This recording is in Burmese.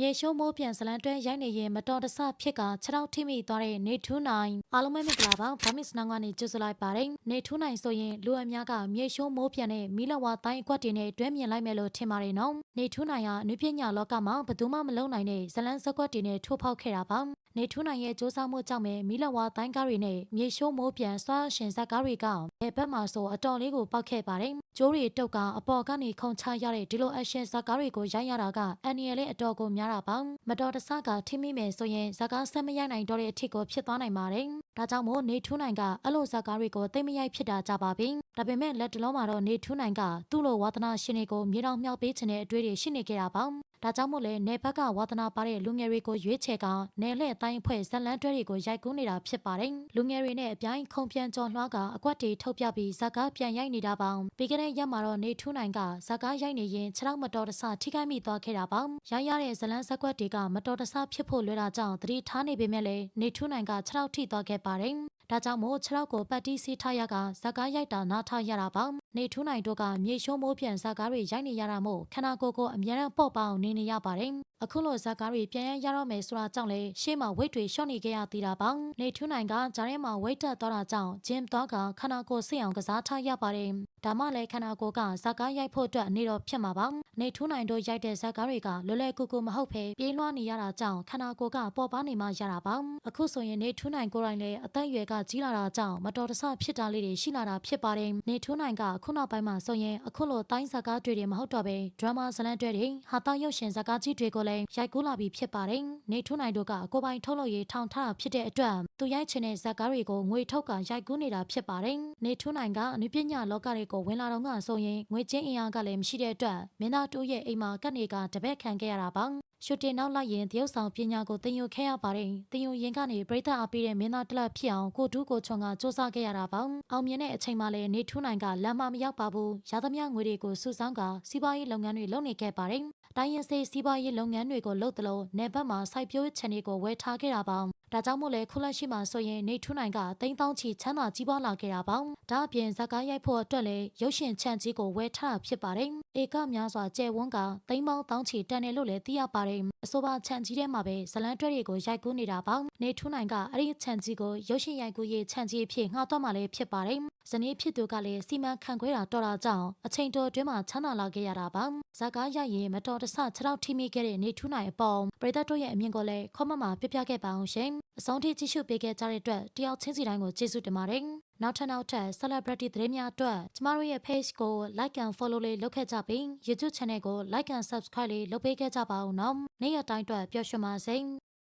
မြေရှိုးမိုးပြန်ဇလန်တွဲရိုက်နေရင်မတော်တဆဖြစ်ကခြေထောက်ထိမိသွားတဲ့နေထူးနိုင်အားလုံးပဲမင်္ဂလာပါဗမစ်စနောင်းကနေကြိုဆိုလိုက်ပါတယ်နေထူးနိုင်ဆိုရင်လူအများကမြေရှိုးမိုးပြန်နဲ့မီလဝါတိုင်းအကွက်တင်နဲ့တွဲမြင်လိုက်မယ်လို့ထင်ပါတယ်နော်နေထူးနိုင်ဟာနုပညာလောကမှာဘယ်သူမှမလုံနိုင်တဲ့ဇလန်စကွက်တင်နဲ့ထိုးဖောက်ခဲ့တာပါနေထူးနိုင်ရဲ့စ조사မှုကြောင့်ပဲမီလဝါတိုင်းကားတွေနဲ့မြေရှိုးမိုးပြန်စွာရှင်ဇက်ကားတွေကဘယ်ဘက်မှာဆိုအတော်လေးကိုပောက်ခဲ့ပါတယ် ကျိုးတွေတုတ်ကအပေါ်ကနေခုန်ချရတဲ့ဒီလိုအရှင်ဇက်ကားတွေကိုရိုက်ရတာကအန်နီရလေးအတော်ကိုများတာပါမတော်တဆကထိမိမယ်ဆိုရင်ဇက်ကားဆက်မရိုက်နိုင်တော့တဲ့အထစ်ကိုဖြစ်သွားနိုင်ပါတယ်ဒါကြောင့်မို့နေထူးနိုင်ကအလို့ဇက်ကားတွေကိုသိမ့်မရိုက်ဖြစ်တာကြပါပြီဒါပေမဲ့လက်တလုံးမှာတော့နေထူးနိုင်ကသူ့လိုဝါသနာရှင်တွေကိုမြေတောင်မြောက်ပေးခြင်းတဲ့အတွေ့အကြုံရှိနေကြတာပါ ဒါကြောင့်မို့လဲနေဘက်ကဝါသနာပါတဲ့လူငယ်တွေကိုရွေးချယ်ကနေလှဲ့တိုင်းအဖွဲ့ဇက်လန်းတွဲတွေကိုရိုက်ကူးနေတာဖြစ်ပါတယ်။လူငယ်တွေနဲ့အပြိုင်ခုံပြန်ကြော်လွှားကအကွက်တွေထုတ်ပြပြီးဇက်ကားပြန်ရိုက်နေတာပါ။ပြီးခဲ့တဲ့ရက်မှာတော့နေထူးနိုင်ကဇက်ကားရိုက်နေရင်ခြေထောက်မတော်တဆထိခိုက်မိသွားခဲ့တာပါ။ရိုက်ရတဲ့ဇလန်းဇက်ကွက်တွေကမတော်တဆဖြစ်ဖို့လွယ်တာကြောင့်သတိထားနေပေမဲ့လည်းနေထူးနိုင်ကခြေထောက်ထိသွားခဲ့ပါတယ်။ဒါကြောင့်မို့ခြေထောက်ကိုပတ်တီးစီးထားရကဇက်ကားရိုက်တာနားထားရတာပါနေထူးနိုင်တို့ကမြေရှိုးမိုးပြန်ဇက်ကားတွေရိုက်နေရတာမို့ခန္ဓာကိုယ်ကိုအမြဲတမ်းပေါ့ပေါအောင်နေနေရပါတယ်အခုလိုဇက်ကားတွေပြန်ရရတော့မယ်ဆိုတာကြောင့်လေရှေ့မှာဝိတ်တွေရှော့နေခဲ့ရသေးတာပါနေထူးနိုင်ကဂျားထဲမှာဝိတ်တက်သွားတာကြောင့်ဂျင်းသွားကခန္ဓာကိုယ်စိတ်အောင်ကစားထားရပါတယ်ဒါမှလည်းခန္ဓာကိုယ်ကဇက်ကားရိုက်ဖို့အတွက်အနေတော်ဖြစ်မှာပါနေထူးနိုင်တို့ရိုက်တဲ့ဇက်ကားတွေကလွယ်လွယ်ကူကူမဟုတ်ဘဲပြေးလွှားနေရတာကြောင့်ခန္ဓာကိုယ်ကပေါ်ပါနေမှရတာပါအခုဆိုရင်နေထူးနိုင်ကိုယ်တိုင်လည်းအသက်အရွယ်ကကြီးလာတာကြောင့်မတော်တဆဖြစ်တာလေးတွေရှိလာတာဖြစ်ပါတယ်နေထူးနိုင်ကခုနောက်ပိုင်းမှာဆိုရင်အခုလိုတိုင်းဇက်ကားတွေတွေမဟုတ်တော့ဘဲဒရမာဇလန်တွေတွေဟာတာရုပ်ရှင်ဇက်ကားကြီးတွေကိုလည်းရိုက်ကူးလာပြီးဖြစ်ပါတယ်နေထူးနိုင်တို့ကကိုပိုင်ထုတ်လို့ရေးထောင်ထားတာဖြစ်တဲ့အတွက်သူရိုက်ချင်တဲ့ဇက်ကားတွေကိုငွေထုတ်ကရိုက်ကူးနေတာဖြစ်ပါတယ်နေထူးနိုင်ကအနုပညာလောကတွေကိုဝင်လာတော့ကဆိုရင်ငွေချင်းအင်အားကလည်းမရှိတဲ့အတွက်မင်းသားတူရဲ့အိမ်မှာကတ်နေကတပည့်ခံခဲ့ရတာပါရှုတင်နောက်လိုက်ရင်တရုတ်ဆောင်ပညာကိုသင်ယူခဲ့ရပါတယ်။သင်ယူရင်ကနေပြိဿအားပေးတဲ့မင်းသားတစ်လက်ဖြစ်အောင်ကိုတူးကိုချွန်ကစူးစမ်းခဲ့ရတာပါ။အောင်မြင်တဲ့အချိန်မှလည်းနေထူးနိုင်ကလမ်းမမရောက်ပါဘူး။ရသမျှငွေတွေကိုစုဆောင်းကစီးပွားရေးလုပ်ငန်းတွေလုပ်နေခဲ့ပါတယ်။တိုင်းရင်စေးစီးပွားရေးလုပ်ငန်းတွေကိုလုပ်သလိုနေဘက်မှာစိုက်ပျိုးချန်တွေကိုဝယ်ထားခဲ့တာပါ။ဒါကြောင့်မို့လဲခုလက်ရှိမှာဆိုရင်နေထူးနိုင်ကတိန်းတောင်းချီချမ်းသာကြီးပွားလာခဲ့တာပါ။ဒါအပြင်ဇက်ကားရိုက်ဖို့အတွက်လည်းရုပ်ရှင်ချန်ကြီးကိုဝယ်ထားတာဖြစ်ပါတယ်။ဧကများစွာကျဲဝန်းကတိန်းပေါင်းတောင်းချီတန်တယ်လို့လည်းသိရပါတယ်။အဆိုပါချန်ကြီးထဲမှာပဲဇလန်တွဲတွေကိုရိုက်ကူးနေတာပါ။နေထူးနိုင်ကအဲ့ဒီချန်ကြီးကိုရုပ်ရှင်ရိုက်ကူးရေးချန်ကြီးအဖြစ်ငှားတော့မှလည်းဖြစ်ပါတယ်။ဇနီးဖြစ်သူကလည်းစီမံခန့်ခွဲတာတော်တာကြောင့်အချိန်တော်အတွင်းမှာချမ်းသာလာခဲ့ရတာပါ။ဇက်ကားရိုက်ရင်မတော်တဆခြေထောက်ထိမိခဲ့တဲ့နေထူးနိုင်အပေါ်ပရိသတ်တို့ရဲ့အမြင်ကိုလည်းခေါမမှာပြပြခဲ့ပါအောင်ရှင်။အဆုံးထိကြည့်ရှုပေးခဲ့ကြတဲ့အတွက်တယောက်ချင်းစီတိုင်းကိုကျေးဇူးတင်ပါတယ်။ နောက်ထပ်နောက်ထပ် celebrity သတင်းများအတွက်ကျမတို့ရဲ့ page ကို like and follow လေးလုပ်ခဲ့ကြပြီး YouTube channel ကို like and subscribe လေးလုပ်ပေးခဲ့ကြပါဦးနော်။နေ့ရက်တိုင်းအတွက်ပျော်ရွှင်ပါစေ။